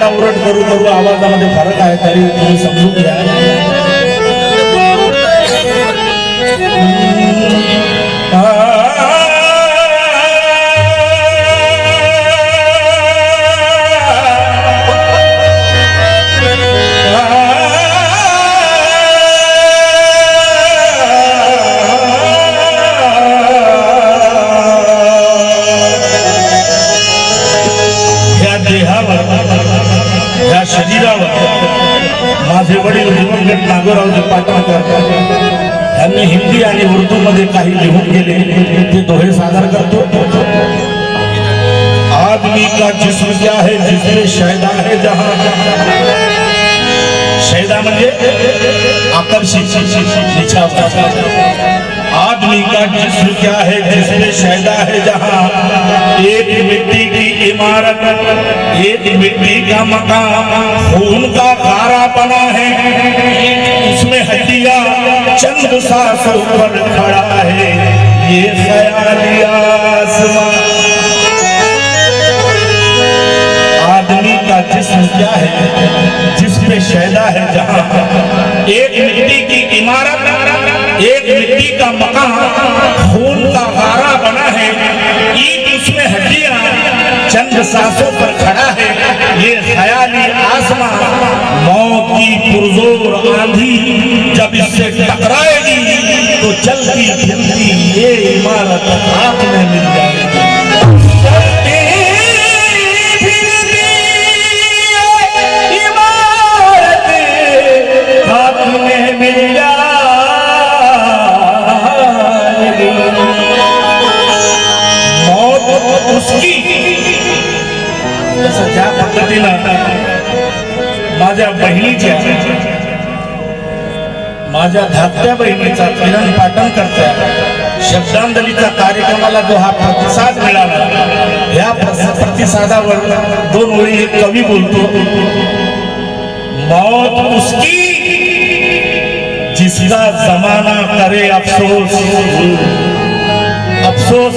ओरडाओरड करू करू आवाजामध्ये फरक आहे तरी तुम्ही समजून घ्या. ह्या देहावर ह्या शरीरावर माझे वडील दिवंगत नागोरावजी पाटणकर यांनी हिंदी आणि उर्दू मध्ये काही लिहून गेले ते दोहे सादर करतो आदमी का जिस्म क्या है जिसमें शैदा है जहां शैदा म्हणजे आकर्षित निछावर आदमी का जिस्म क्या है जिसमें शैदा है जहां एक मिट्टी की इमारत एक मिट्टी का मकान खून का खारा बना है उसमें हड्डियां चंद सांसों पर खड़ा है ये ख्याली आसमां आदमी का जिस्म क्या है जिसमें शैदा है जहां एक मिट्टी की इमारत एक मिट्टी का मकान चंद सांसों पर खड़ा है। ये ख्याली आसमां। मौत की पुरजोर आंधी जब इससे माझ्या बहिणीच्या माझ्या धाकट्या बहिणीचा किरण पाटण शब्दांजलीच्या कार्यक्रमाला जो हा प्रतिसाद मिळाला या प्रतिसादावर दोन ओळी एक कवी बोलतो. मौत उसकी जिसका जमाना करे अफसोस. अफसोस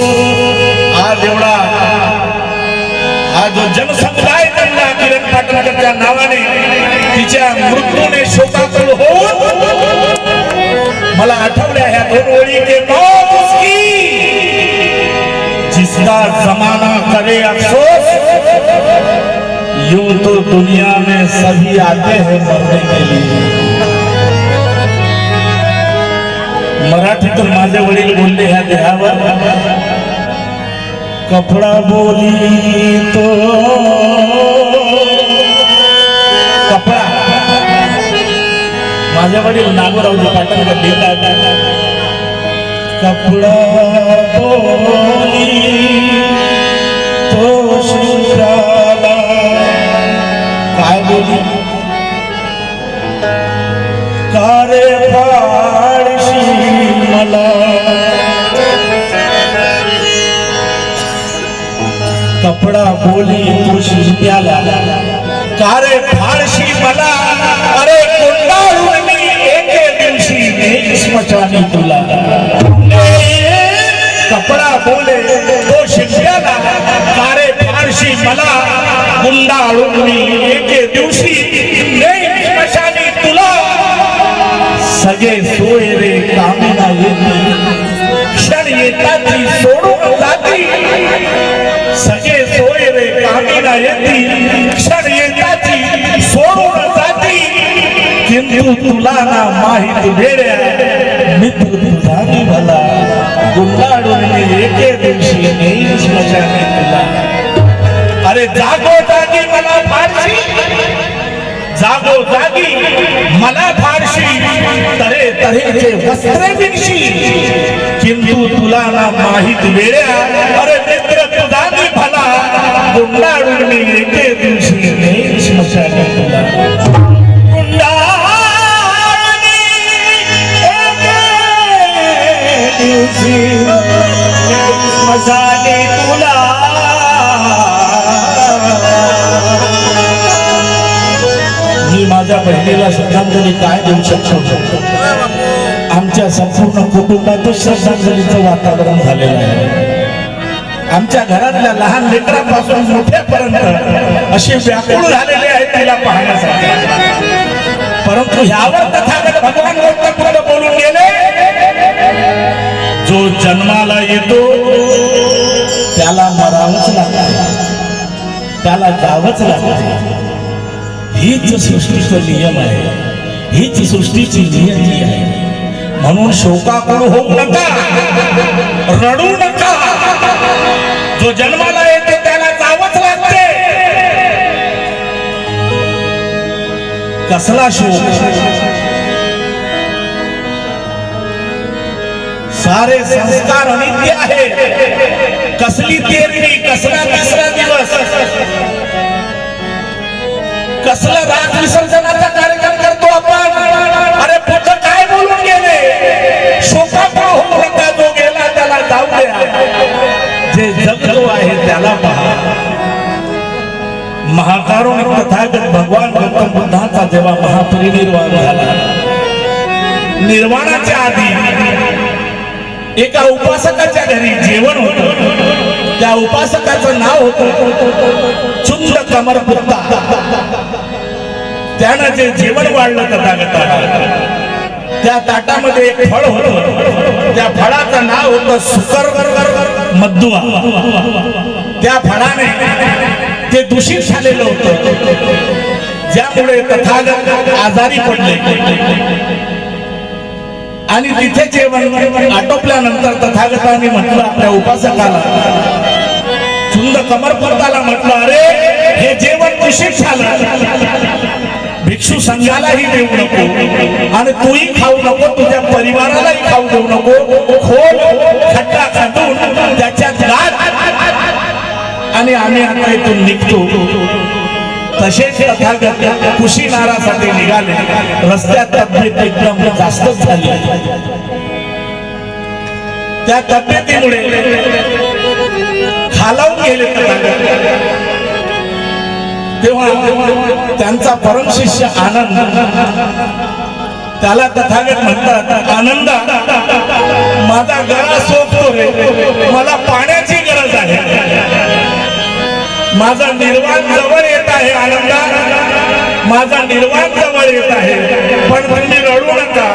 आज एवढा हा जो जनसमुदाय त्यांना किरण पाटणकरच्या नावाने तिच्या मृत्यूने शोकाकुल होऊन मला आठवल्या ह्या दोन ओळी के जिसका जमाना करे अफसोस यूं तो दुनिया में सभी आते हैं मरने के लिए। मराठीतून माझे वडील बोलले ह्या देहावर कपडा बोली तो. कपडा. माझे वडील नागोरावजी पाटणकर लिहितात. कपडा बोली तो शिवराला काय बोली? कपडा बोली तो शिंप्याला कारे फाडशी मला अरे कोंडाळून मी एके दिवशी नेईन स्मशानी तुला। कपडा बोले तो शिंप्याला कारे फाडशी मला गुंडाळून मी एके दिवशी नेईन स्मशानी तुला। सगळे सोय येती क्षण येताची सोडून जाती. किंतु तुला ना माहीत वेड्या मित्र तुझा मी भला गुंडाळून एके दिवशी स्मशाने तुला अरे जागो जागी मला फारशी. जागो जागी मला फारशी. तरे तऱ्हेचे वस्त्र विणशी किंतु तुला ना माहीत वेळ्या अरे मित्र गुंडाळून मी एके दिवशी नेईन स्मशानी तुला गुंडाळून एके दिवशी नेईन स्मशानी तुला मी माझ्या बहिणीला श्रद्धांजली काय देऊ शकतो आमच्या संपूर्ण कुटुंबातच श्रद्धांजलीचं वातावरण झालेलं आहे आमच्या घरातल्या लहान लेकरांपासून मोठ्यापर्यंत असे व्याकुळ झालेले आहेत तिला पाहण्यासाठी. परंतु ह्यावर तथागत भगवान गौतम बुद्ध बोलून गेले जो जन्माला येतो त्याला मरावंच लागतं. त्याला जावंच लागतं. हीच सृष्टीचा नियम आहे. हीच सृष्टीची नियती आहे. म्हणून शोकाकुळ होऊ नका रडू नका. जो जन्माला येतो त्याला चावच लागते. कसला शोक? सारे संस्कार अनित्य आहे कसली तेरणी कसला तिसरा दिवस? कसला राग विसर्जनाचा कार्यक्रम द्या जे जगलो आहे त्याला पहा. महाकारुण तथागत भगवान गौतम बुद्धाचा जेव्हा महापरिनिर्वाण झाला निर्वाणाच्या आधी एका उपासकाच्या घरी जेवण होत. त्या उपासकाचं नाव होत चुंद कमर पुत्ता. त्यानं जे जेवण वाढलं तथागताला त्या ताटामध्ये एक फळ होत. त्या फळाचं नाव होतं सुकर मद्दुआ त्या फळाने ते दूषित झालेलं होतं. ज्यामुळे तथागत आजारी पडले. आणि तिथे जेवण आटोपल्यानंतर तथागतांनी म्हटलं आपल्या उपासकाला चुंद कमरपंताला म्हटलं अरे हे जेवण दूषित झालं. भिक्षू संघालाही देऊ नको. आणि तूही खाऊ नको तुझ्या परिवारालाही खाऊ देऊ नको. खोल खड्डा खांदून त्याच्यात गाठ. आणि आम्ही आता इथून निघतो. तसेच तथागत कुशीनारासाठी निघाले. रस्त्यात तब्येत एकदम जास्तच झाली. त्या तब्येतीमुळे खालावून गेले तथागत. तेव्हा त्यांचा परम शिष्य आनंद. त्याला तथागत म्हणतात आनंद माझा गळा सोपतो रे मला पाण्याची गरज आहे. माझा निर्वाण जवळ येत आहे आनंदा. माझा निर्वाण जवळ येत आहे पण तुम्ही रडू नका.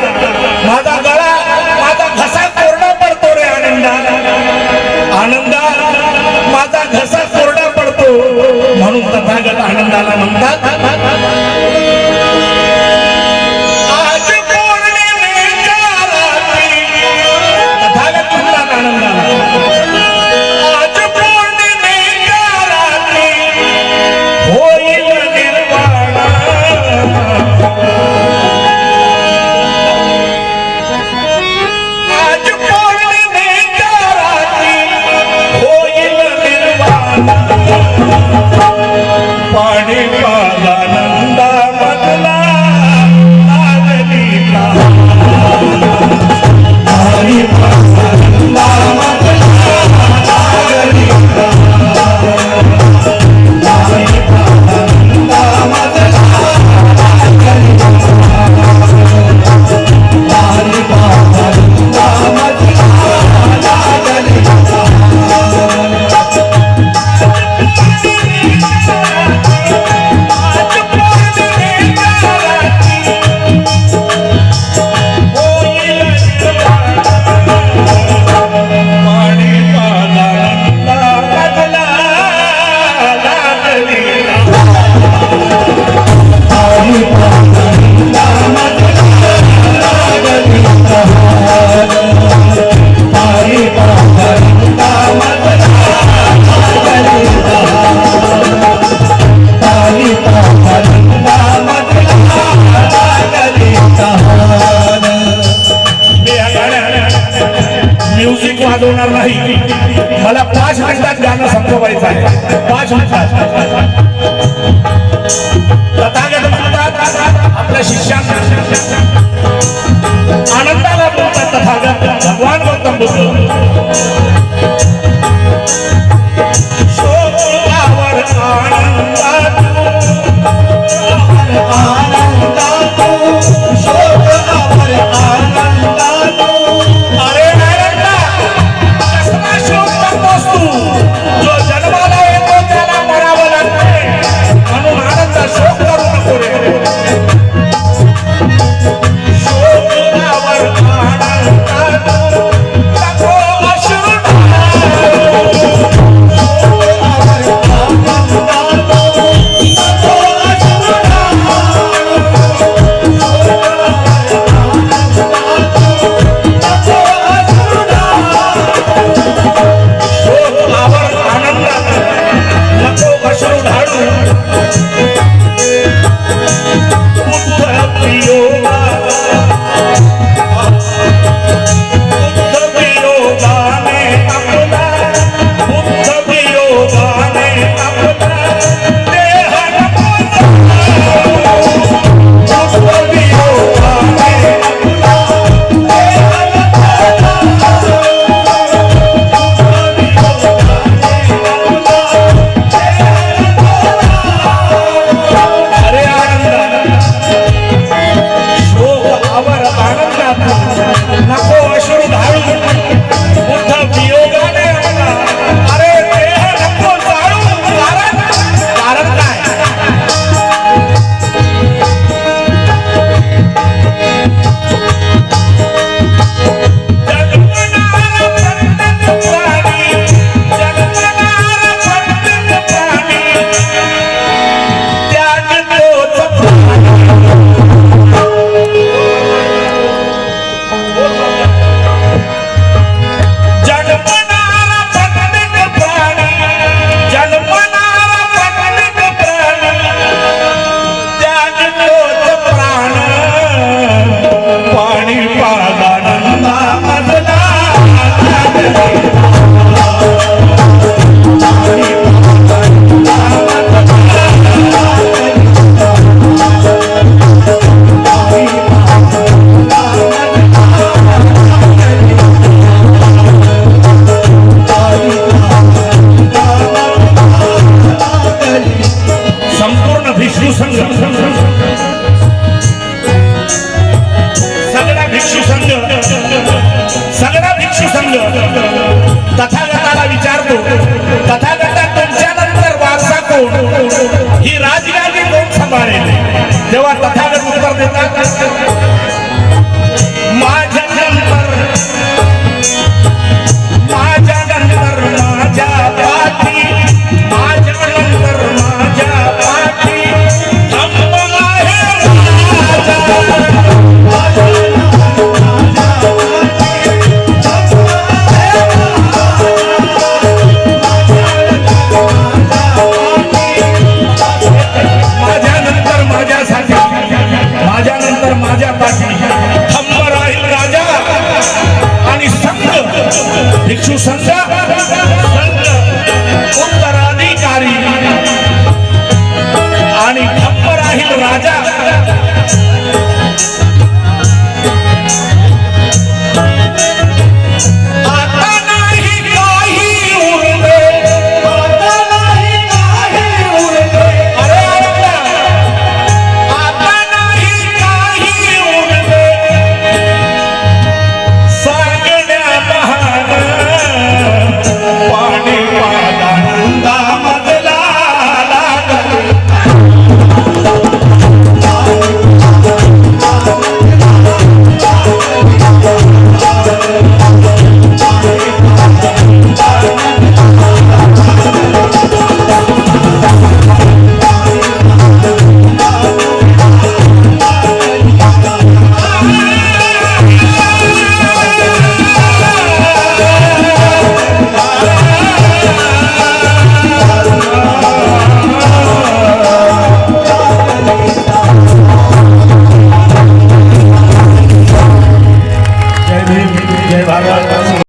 माझा गळा माझा घसा कोरडा पडतो रे आनंदा. आनंदा माझा तथागत आनंदाला म्हणतात. अरे तेव्हा तथागत उत्तर देतात